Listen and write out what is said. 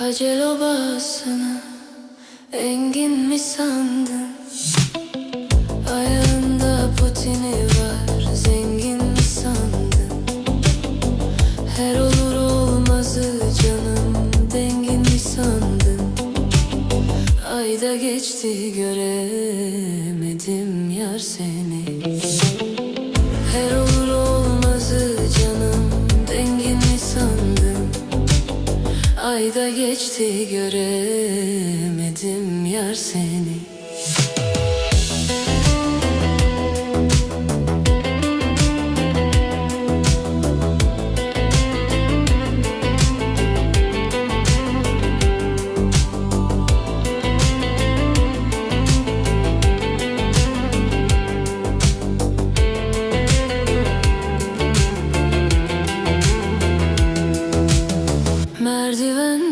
Acel obasını engin mi sandın? Ayağında potini var zengin mi sandın? Her olur olmazı canım dengin mi sandın? Ayda geçti göremedim yar seni Ayda geçti göremedim yar seni Merdiven